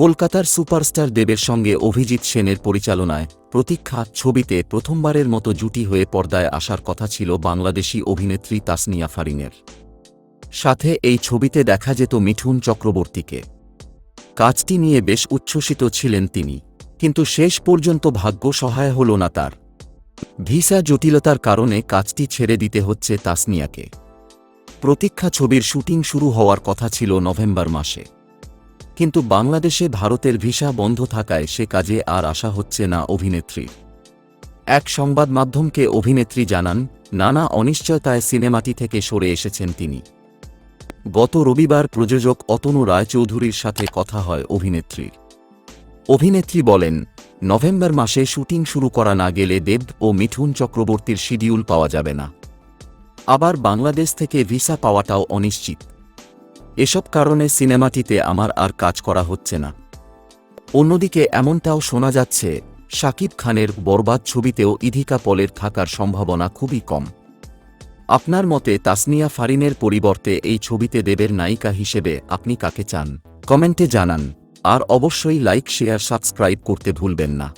কলকাতার সুপারস্টার দেবের সঙ্গে অভিজিৎ সেনের পরিচালনায় প্রতীক্ষা ছবিতে প্রথমবারের মতো জুটি হয়ে পর্দায় আসার কথা ছিল বাংলাদেশি অভিনেত্রী তাসনিয়া ফারিনের। সাথে এই ছবিতে দেখা যেত মিঠুন চক্রবর্তীকে। কাজটি নিয়ে বেশ উচ্ছ্বসিত ছিলেন তিনি, কিন্তু শেষ পর্যন্ত ভাগ্য সহায় হল না তার। ভিসা জটিলতার কারণে কাজটি ছেড়ে দিতে হচ্ছে তাসনিয়াকে। প্রতীক্ষা ছবির শুটিং শুরু হওয়ার কথা ছিল নভেম্বর মাসে। কিন্তু বাংলাদেশে ভারতের ভিসা বন্ধ থাকায় সে কাজে আর আসা হচ্ছে না অভিনেত্রীর এক সংবাদ মাধ্যমকে অভিনেত্রী জানান, নানা অনিশ্চয়তায় সিনেমাটি থেকে সরে এসেছেন তিনি। গত রবিবার প্রযোজক অতনু রায়চৌধুরীর সাথে কথা হয় অভিনেত্রীর। অভিনেত্রী বলেন, নভেম্বর মাসে শুটিং শুরু করা না গেলে দেব ও মিঠুন চক্রবর্তীর শিডিউল পাওয়া যাবে না। আবার বাংলাদেশ থেকে ভিসা পাওয়াটাও অনিশ্চিত। এসব কারণে সিনেমাটিতে আমার আর কাজ করা হচ্ছে না। অন্যদিকে এমনটাও শোনা যাচ্ছে শাকিব খানের বরবাদ ছবিতেও ইধিকা পলের থাকার সম্ভাবনা খুবই কম। আপনার মতে তাসনিয়া ফারিনের পরিবর্তে এই ছবিতে দেবের নায়িকা হিসেবে আপনি কাকে চান? কমেন্টে জানান। আর অবশ্যই লাইক, শেয়ার, সাবস্ক্রাইব করতে ভুলবেন না।